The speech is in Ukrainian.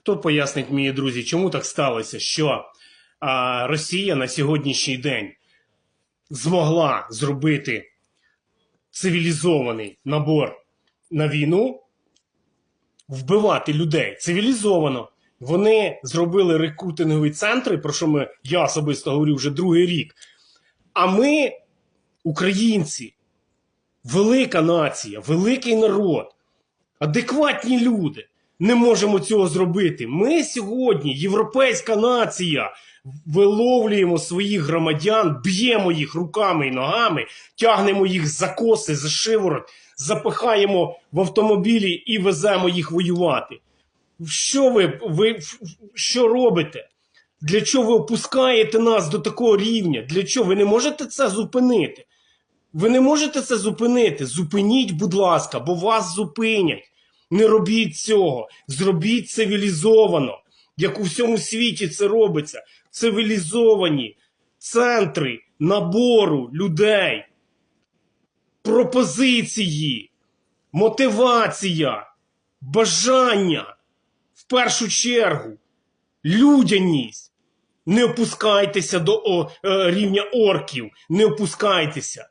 Хто пояснить мені, друзі, чому так сталося, що а, Росія на сьогоднішній день змогла зробити цивілізований набор на війну, вбивати людей цивілізовано. Вони зробили рекрутингові центри, про що ми, я особисто говорю вже другий рік. А ми, українці, велика нація, великий народ, адекватні люди, не можемо цього зробити. Ми сьогодні, європейська нація, виловлюємо своїх громадян, б'ємо їх руками і ногами, тягнемо їх за коси, за шиворот, запихаємо в автомобілі і веземо їх воювати. Що ви, ви що робите? Для чого ви опускаєте нас до такого рівня? Для чого? Ви не можете це зупинити? Ви не можете це зупинити. Зупиніть, будь ласка, бо вас зупинять. Не робіть цього. Зробіть цивілізовано, як у всьому світі це робиться. Цивілізовані центри набору людей, пропозиції, мотивація, бажання в першу чергу, людяність. Не опускайтеся до о, е, рівня орків, не опускайтеся.